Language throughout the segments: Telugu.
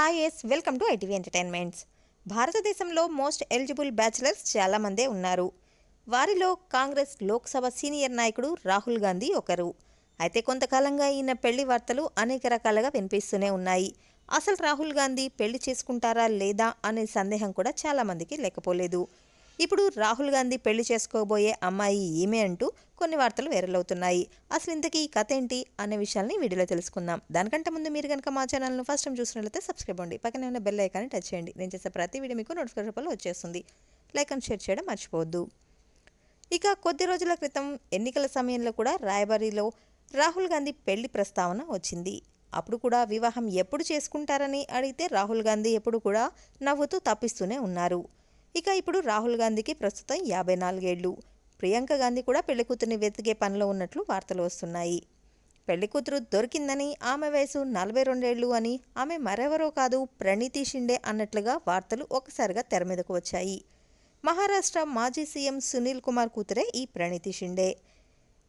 Hi yes welcome to ITV entertainments భారతదేశంలో మోస్ట్ ఎలిజిబుల్ బ్యాచిలర్స్ చాలామందే ఉన్నారు. వారిలో కాంగ్రెస్ లోక్సభ సీనియర్ నాయకుడు రాహుల్ గాంధీ ఒకరు. అయితే కొంతకాలంగా ఈయన పెళ్ళి వార్తలు అనేక రకాలుగా వినిపిస్తూనే ఉన్నాయి. అసలు రాహుల్ గాంధీ పెళ్ళి చేసుకుంటారా లేదా అనే సందేహం కూడా చాలామందికి లేకపోలేదు. ఇప్పుడు రాహుల్ గాంధీ పెళ్ళి చేసుకోబోయే అమ్మాయి ఈమె అంటూ కొన్ని వార్తలు వైరల్ అవుతున్నాయి. అసలు ఇంతకీ ఈ కథ ఏంటి అనే విషయాల్ని వీడియోలో తెలుసుకుందాం. దానికంటే ముందు మీరు కనుక మా ఛానల్ను ఫస్ట్ టైం చూసినట్లయితే సబ్స్క్రైబ్ అవ్వండి. పక్కనే ఉన్న బెల్ ఐకాన్ని టచ్ చేయండి. నేను చేసే ప్రతి వీడియో మీకు నోటిఫికేషన్ రూపంలో వచ్చేస్తుంది. లైక్ అండ్ షేర్ చేయడం మర్చిపోవద్దు. ఇక కొద్ది రోజుల క్రితం ఎన్నికల సమయంలో కూడా రాయబరిలో రాహుల్ గాంధీ పెళ్ళి ప్రస్తావన వచ్చింది. అప్పుడు కూడా వివాహం ఎప్పుడు చేసుకుంటారని అడిగితే రాహుల్ గాంధీ ఎప్పుడు కూడా నవ్వుతూ తప్పిస్తూనే ఉన్నారు. ఇక ఇప్పుడు రాహుల్ గాంధీకి ప్రస్తుతం యాభై నాలుగేళ్ళు. ప్రియాంక గాంధీ కూడా పెళ్ళికూతుర్ని వెతికే పనిలో ఉన్నట్లు వార్తలు వస్తున్నాయి. పెళ్ళికూతురు దొరికిందని ఆమె వయసు నలభై రెండేళ్ళు అని ఆమె మరెవరో కాదు ప్రణీతి షిండే అన్నట్లుగా వార్తలు ఒకసారిగా తెర మీదకు వచ్చాయి. మహారాష్ట్ర మాజీ సీఎం సునీల్ కుమార్ కూతురే ఈ ప్రణీతి షిండే.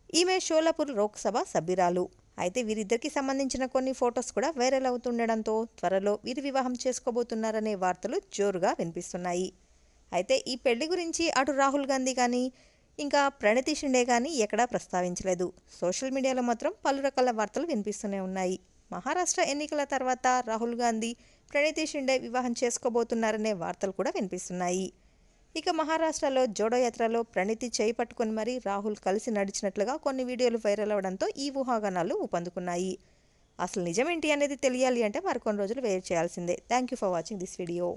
ఈమె షోలాపూర్ లోక్సభ సభ్యురాలు. అయితే వీరిద్దరికి సంబంధించిన కొన్ని ఫొటోస్ కూడా వైరల్ అవుతుండడంతో త్వరలో వీరి వివాహం చేసుకోబోతున్నారనే వార్తలు జోరుగా వినిపిస్తున్నాయి. అయితే ఈ పెళ్ళి గురించి అటు రాహుల్ గాంధీ కానీ ఇంకా ప్రణతి షిండే కానీ ఎక్కడా ప్రస్తావించలేదు. సోషల్ మీడియాలో మాత్రం పలు రకాల వార్తలు వినిపిస్తూనే ఉన్నాయి. మహారాష్ట్ర ఎన్నికల తర్వాత రాహుల్ గాంధీ ప్రణతి షిండే వివాహం చేసుకోబోతున్నారనే వార్తలు కూడా వినిపిస్తున్నాయి. ఇక మహారాష్ట్రలో జోడో యాత్రలో ప్రణీతి చేయి పట్టుకుని మరీ రాహుల్ కలిసి నడిచినట్లుగా కొన్ని వీడియోలు వైరల్ అవడంతో ఈ ఊహాగానాలు ఊపందుకున్నాయి. అసలు నిజమేంటి అనేది తెలియాలి అంటే మరికొన్ని రోజులు వేరు చేయాల్సిందే. Thank you for watching this video